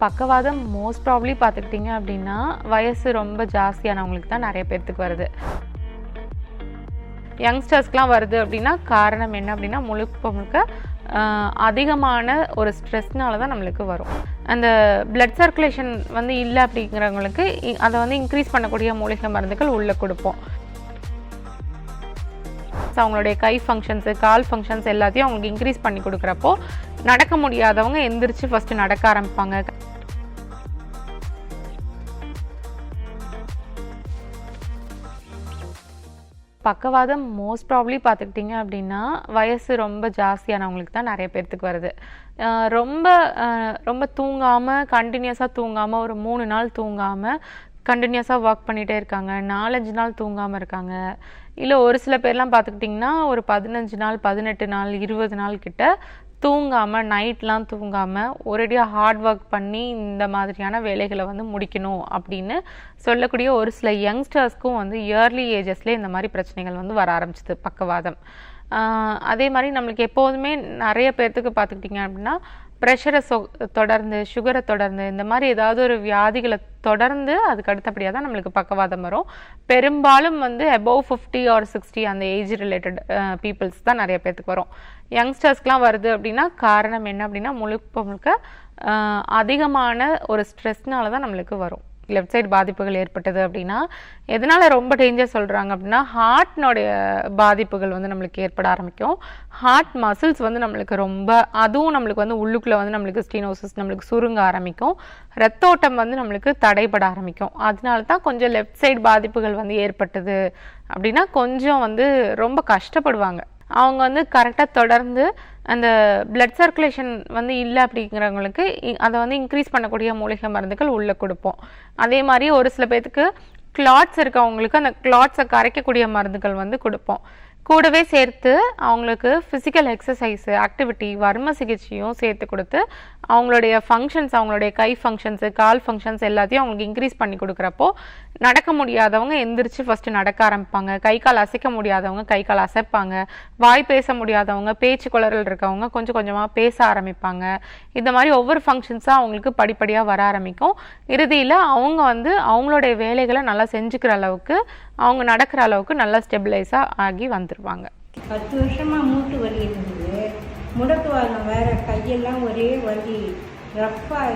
பக்கவாதம் most probably பார்த்துக்கிட்டிங்க அப்படின்னா வயசு ரொம்ப ஜாஸ்தியானவங்களுக்கு தான் நிறைய பேர்த்துக்கு வருது. யங்ஸ்டர்ஸ்க்குலாம் வருது அப்படின்னா காரணம் என்ன அப்படின்னா முழுக்க முழுக்க ஆஹ், அதிகமான ஒரு ஸ்ட்ரெஸ்னால தான் நம்மளுக்கு வரும். அந்த பிளட் சர்க்குலேஷன் வந்து இல்லை அப்படிங்கிறவங்களுக்கு இ- அதை வந்து இன்க்ரீஸ் பண்ணக்கூடிய மூலிகை மருந்துகள் உள்ளே கொடுப்போம். So, அவங்களுடைய கை ஃபங்க்ஷன்ஸு கால் ஃபங்க்ஷன்ஸ் எல்லாத்தையும் அவங்களுக்கு இன்க்ரீஸ் பண்ணி கொடுக்குறப்போ நடக்க முடியாதவங்க எந்திரிச்சு ஃபஸ்ட்டு நடக்க ஆரம்பிப்பாங்க. பக்கவாதம் மோஸ்ட் ப்ராப்ளி பார்த்துக்கிட்டிங்க அப்படின்னா வயசு ரொம்ப ஜாஸ்தியானவங்களுக்கு தான் நிறைய பேர்த்துக்கு வருது. ரொம்ப அஹ் ரொம்ப தூங்காமல் கண்டினியூஸாக தூங்காமல் ஒரு மூணு நாள் தூங்காமல் கண்டினியூஸாக ஒர்க் பண்ணிகிட்டே இருக்காங்க. நாலஞ்சு நாள் தூங்காமல் இருக்காங்க. இல்லை ஒரு சில பேர்லாம் பார்த்துக்கிட்டிங்கன்னா ஒரு பதினஞ்சு நாள் பதினெட்டு நாள் இருபது நாள் கிட்ட தூங்காமல் நைட்லாம் தூங்காமல் ஒரேடியாக ஹார்ட் ஒர்க் பண்ணி இந்த மாதிரியான வேலைகளை வந்து முடிக்கணும் அப்படின்னு சொல்லக்கூடிய ஒரு சில யங்ஸ்டர்ஸ்க்கும் வந்து இயர்லி ஏஜஸ்லேயே இந்த மாதிரி பிரச்சனைகள் வந்து வர ஆரம்பிச்சது பக்கவாதம். அதே மாதிரி நம்மளுக்கு எப்போதுமே நிறைய பேர்த்துக்கு பார்த்துக்கிட்டிங்க அப்படின்னா ப்ரெஷரை சொ தொடர்ந்து சுகரை தொடர்ந்து இந்த மாதிரி ஏதாவது ஒரு வியாதிகளை தொடர்ந்து அதுக்கு அடுத்தபடியாக தான் நம்மளுக்கு பக்கவாதம் வரும். பெரும்பாலும் வந்து above ஃபிஃப்டி ஆர் சிக்ஸ்டி அந்த ஏஜ் ரிலேட்டட் பீப்புள்ஸ் தான் நிறைய பேர்த்துக்கு வரும். யங்ஸ்டர்ஸ்க்குலாம் வருது அப்படின்னா காரணம் என்ன அப்படின்னா முழுக்க முழுக்க அதிகமான ஒரு ஸ்ட்ரெஸ்னால தான் நம்மளுக்கு வரும். லெஃப்ட் சைடு பாதிப்புகள் ஏற்பட்டது அப்படின்னா எதனால் ரொம்ப டேஞ்சர் சொல்கிறாங்க அப்படின்னா ஹார்ட்னுடைய பாதிப்புகள் வந்து நம்மளுக்கு ஏற்பட ஆரம்பிக்கும். ஹார்ட் மசில்ஸ் வந்து நம்மளுக்கு ரொம்ப அதுவும் நம்மளுக்கு வந்து உள்ளுக்குள்ளே வந்து நம்மளுக்கு ஸ்டீனோசிஸ் நம்மளுக்கு சுருங்க ஆரம்பிக்கும். ரத்தோட்டம் வந்து நம்மளுக்கு தடைபட ஆரம்பிக்கும். அதனால தான் கொஞ்சம் லெஃப்ட் சைடு பாதிப்புகள் வந்து ஏற்பட்டது அப்படின்னா கொஞ்சம் வந்து ரொம்ப கஷ்டப்படுவாங்க. அவங்க வந்து கரெக்டாக தொடர்ந்து அந்த பிளட் சர்க்குலேஷன் வந்து இல்லை அப்படிங்கிறவங்களுக்கு இ- அதை வந்து இன்க்ரீஸ் பண்ணக்கூடிய மூலிகை மருந்துகள் உள்ளே கொடுப்போம். அதே மாதிரி ஒரு சில பேர்த்துக்கு கிளாட்ஸ் இருக்கவங்களுக்கு அந்த கிளாட்ஸை கரைக்கக்கூடிய மருந்துகள் வந்து கொடுப்போம். கூடவே சேர்த்து அவங்களுக்கு ஃபிசிக்கல் எக்ஸசைஸு ஆக்டிவிட்டி வர்ம சிகிச்சையும் சேர்த்து கொடுத்து அவங்களுடைய ஃபங்க்ஷன்ஸ் அவங்களுடைய கை ஃபங்க்ஷன்ஸு கால் ஃபங்க்ஷன்ஸ் எல்லாத்தையும் அவங்களுக்கு இன்க்ரீஸ் பண்ணி கொடுக்குறப்போ நடக்க முடியாதவங்க எந்திரிச்சு ஃபஸ்ட்டு நடக்க ஆரம்பிப்பாங்க. கை கால் அசைக்க முடியாதவங்க கை கால் அசைப்பாங்க. வாய் பேச முடியாதவங்க பேச்சு குளறல் இருக்கவங்க கொஞ்சம் கொஞ்சமாக பேச ஆரம்பிப்பாங்க. இந்த மாதிரி ஒவ்வொரு ஃபங்க்ஷன்ஸாக அவங்களுக்கு படிப்படியாக வர ஆரம்பிக்கும். இறுதியில் அவங்க வந்து அவங்களுடைய வேலைகளை நல்லா செஞ்சுக்கிற அளவுக்கு அவங்க நடக்கிற அளவுக்கு நல்லா ஸ்டெபிளைஸாக ஆகி வந்துருவாங்க. பத்து வருஷமா மூட்டு வலி இருந்தது. முடக்கு வாங்க வேற கையெல்லாம் ஒரே வலி. ரஃப்பாக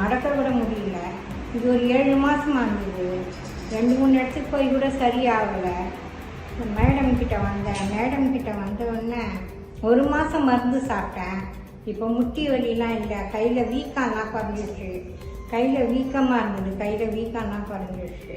மடக்க கூட முடியல. இது ஒரு ஏழு மாசமா இருந்தது. ரெண்டு மூணு இடத்துக்கு போய் கூட சரியாகலை. மேடம் கிட்ட வந்தேன். மேடம் கிட்ட வந்த உடனே ஒரு மாதம் மருந்து சாப்பிட்டேன். இப்போ முட்டி வலிலாம் இல்லை. கையில் வீக்கம்லாம் குறைஞ்சிருச்சு கையில் வீக்கமாக இருந்தது. கையில் வீக்கம்லாம் குறைஞ்சிருச்சு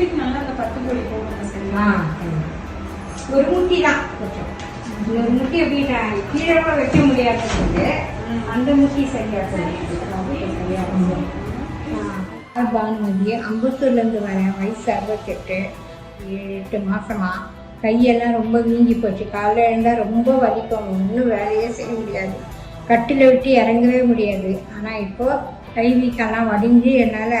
குட்டிக்கு நல்லா அந்த பத்து பொடி போடுங்க ஆ ஒரு முட்டி தான் கொஞ்சம். ஒரு முட்டி எப்படி நான் கீழே கூட வைக்க முடியாது அந்த முட்டி சரியா. சரியா. பானுமதி அம்பத்தூர்லேருந்து வரேன். வயசு அறுபத்தெட்டு ஏழு எட்டு மாசமா. கையெல்லாம் ரொம்ப வீங்கி போச்சு. காலைல எழுந்தால் ரொம்ப வலிக்கும். ஒன்றும் வேலையே செய்ய முடியாது. கட்டில விட்டு இறங்கவே முடியாது. ஆனால் இப்போ கை வீக்கெல்லாம் வடிஞ்சு என்னால்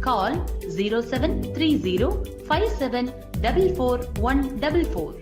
call 0730 5744